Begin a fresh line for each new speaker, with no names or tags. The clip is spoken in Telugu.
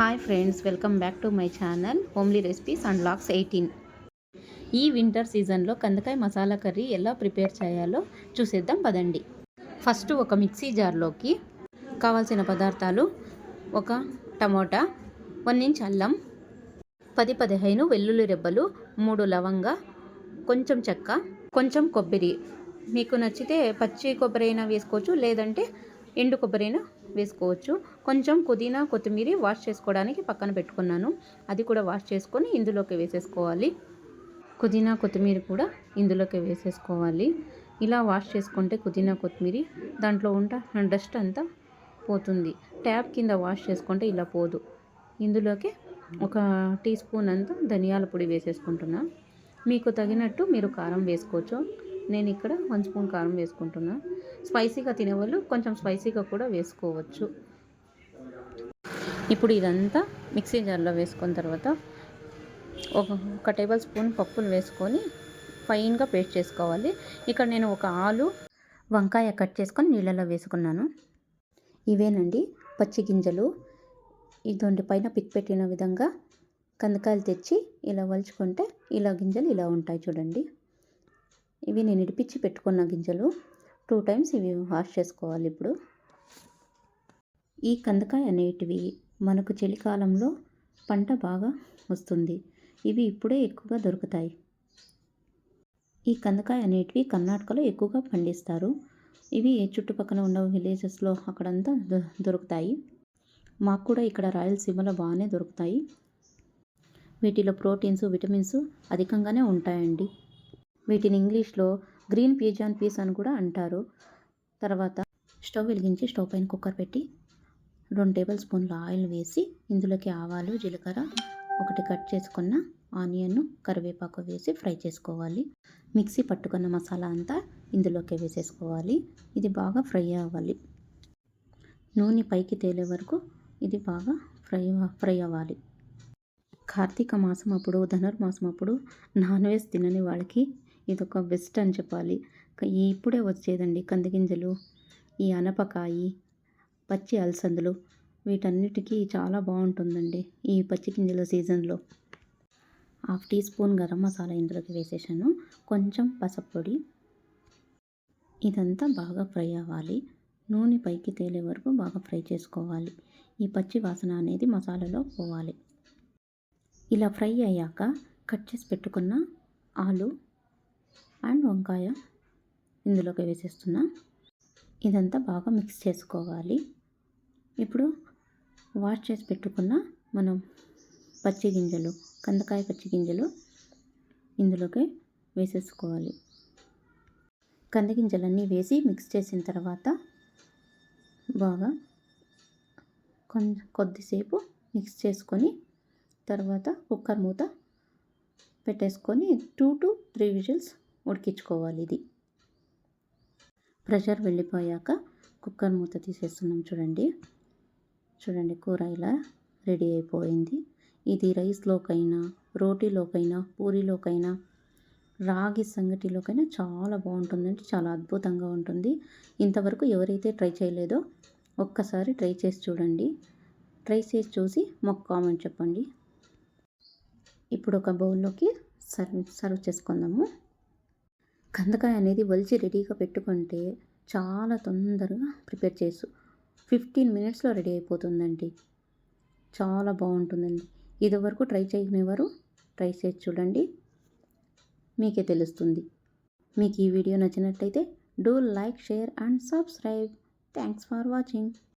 Hi friends welcome back to my channel homely recipes and lakhs eighteen ఈ వింటర్ సీజన్లో కందకాయ మసాలా కర్రీ ఎలా ప్రిపేర్ చేయాలో చూసేద్దాం పదండి. ఫస్ట్ ఒక మిక్సీ జార్లోకి కావాల్సిన పదార్థాలు ఒక టమోటా వన్ ఇంచ్ అల్లం పది పదిహేను వెల్లుల్లి రెబ్బలు మూడు లవంగ కొంచెం చెక్క కొంచెం కొబ్బరి. మీకు నచ్చితే పచ్చి కొబ్బరి అయినా వేసుకోవచ్చు లేదంటే ఎండు కొబ్బరి అయినా వేసుకోవచ్చు. కొంచెం పుదీనా కొత్తిమీర వాష్ చేసుకోవడానికి పక్కన పెట్టుకున్నాను. అది కూడా వాష్ చేసుకొని ఇందులోకి వేసేసుకోవాలి. పుదీనా కొత్తిమీర కూడా ఇందులోకి వేసేసుకోవాలి. ఇలా వాష్ చేసుకుంటే పుదీనా కొత్తిమీర దాంట్లో ఉంట డస్ట్ అంతా పోతుంది. ట్యాప్ కింద వాష్ చేసుకుంటే ఇలా పోదు. ఇందులోకి ఒక టీ స్పూన్ అంతా ధనియాల పొడి వేసేసుకుంటున్నా. మీకు తగినట్టు మీరు కారం వేసుకోవచ్చు. నేను ఇక్కడ వన్ స్పూన్ కారం వేసుకుంటున్నాను స్పైసీగా తినేవాళ్ళు కొంచెం స్పైసీగా కూడా వేసుకోవచ్చు. ఇప్పుడు ఇదంతా మిక్సీ జార్లో వేసుకున్న తర్వాత ఒక ఒక టేబుల్ స్పూన్ పప్పులు వేసుకొని ఫైన్గా పేస్ట్ చేసుకోవాలి. ఇక్కడ నేను ఒక ఆలు వంకాయ కట్ చేసుకొని నీళ్ళలో వేసుకున్నాను. ఇవేనండి పచ్చి గింజలు. ఇదొంటి పైన పిక్ పెట్టిన విధంగా కందకాయలు తెచ్చి ఇలా వలుచుకుంటే ఇలా గింజలు ఇలా ఉంటాయి చూడండి. ఇవి నేను ఇడిపించి పెట్టుకున్న గింజలు టూ టైమ్స్ ఇవి వాష్ చేసుకోవాలి ఇప్పుడు. ఈ కందకాయ అనేటివి మనకు చలికాలంలో పంట బాగా వస్తుంది. ఇవి ఇప్పుడే ఎక్కువగా దొరుకుతాయి. ఈ కందకాయ అనేటివి కర్ణాటకలో ఎక్కువగా పండిస్తారు. ఇవి చుట్టుపక్కల ఉన్న విలేజెస్లో అక్కడంతా దొరుకుతాయి. మాకు కూడా ఇక్కడ రాయలసీమలో బాగానే దొరుకుతాయి. వీటిలో ప్రోటీన్స్ విటమిన్స్ అధికంగానే ఉంటాయండి. వీటిని ఇంగ్లీష్లో గ్రీన్ పీజాన్ పీస్ అని కూడా అంటారు. తర్వాత స్టవ్ వెలిగించి స్టవ్ పైన కుక్కర్ పెట్టి రెండు టేబుల్ స్పూన్ల ఆయిల్ వేసి ఇందులోకి ఆవాలు జీలకర్ర ఒకటి కట్ చేసుకున్న ఆనియన్ కరివేపాకు వేసి ఫ్రై చేసుకోవాలి. మిక్సీ పట్టుకున్న మసాలా అంతా ఇందులోకి వేసేసుకోవాలి. ఇది బాగా ఫ్రై అవ్వాలి. నూనె పైకి తేలే వరకు ఇది బాగా ఫ్రై ఫ్రై అవ్వాలి. కార్తీక మాసం అప్పుడు ధనుర్మాసం అప్పుడు నాన్ వెజ్ తినని వాళ్ళకి ఇది ఒక బెస్ట్ అని చెప్పాలి. ఇప్పుడే వచ్చేదండి కందిగింజలు ఈ అనపకాయి పచ్చి అలసందులు. వీటన్నిటికీ చాలా బాగుంటుందండి ఈ పచ్చి గింజల సీజన్లో. Half teaspoon garam masala ఇందులోకి వేసేసాను. కొంచెం పసప్పొడి ఇదంతా బాగా ఫ్రై అవ్వాలి. నూనె పైకి తేలే వరకు బాగా ఫ్రై చేసుకోవాలి. ఈ పచ్చి వాసన అనేది మసాలాలో పోవాలి. ఇలా ఫ్రై అయ్యాక కట్ చేసి పెట్టుకున్న ఆలు అండ్ వంకాయ ఇందులోకి వేసేస్తున్నా. ఇదంతా బాగా మిక్స్ చేసుకోవాలి. ఇప్పుడు వాష్ చేసి పెట్టుకున్న మనం పచ్చి గింజలు కందకాయ పచ్చి గింజలు ఇందులోకి వేసేసుకోవాలి. కంది గింజలన్నీ వేసి మిక్స్ చేసిన తర్వాత బాగా కొద్దిసేపు మిక్స్ చేసుకొని తర్వాత కుక్కర్ మూత పెట్టేసుకొని టూ టు త్రీ విజిల్స్ ఉడికించుకోవాలి ఇది. ప్రెషర్ వెళ్ళిపోయాక కుక్కర్ మూత తీసేస్తున్నాం చూడండి. చూడండి కూర ఇలా రెడీ అయిపోయింది. ఇది రైస్లోకైనా రోటీలోకైనా పూరీలోకైనా రాగి సంగటిలోకైనా చాలా బాగుంటుందండి. చాలా అద్భుతంగా ఉంటుంది. ఇంతవరకు ఎవరైతే ట్రై చేయలేదో ఒక్కసారి ట్రై చేసి చూడండి. ట్రై చేసి చూసి మాకు కామెంట్ చెప్పండి. ఇప్పుడు ఒక బౌల్లోకి సర్వ్ సర్వ్ చేసుకుందాము. కందకాయ అనేది వలిచి రెడీగా పెట్టుకుంటే చాలా తొందరగా ప్రిపేర్ చేసు. ఫిఫ్టీన్ మినిట్స్లో రెడీ అయిపోతుందండి. చాలా బాగుంటుందండి. ఇదివరకు ట్రై చేయనివారు ట్రై చేసి చూడండి. మీకే తెలుస్తుంది. మీకు ఈ వీడియో నచ్చినట్లయితే do like share and subscribe. Thanks for watching.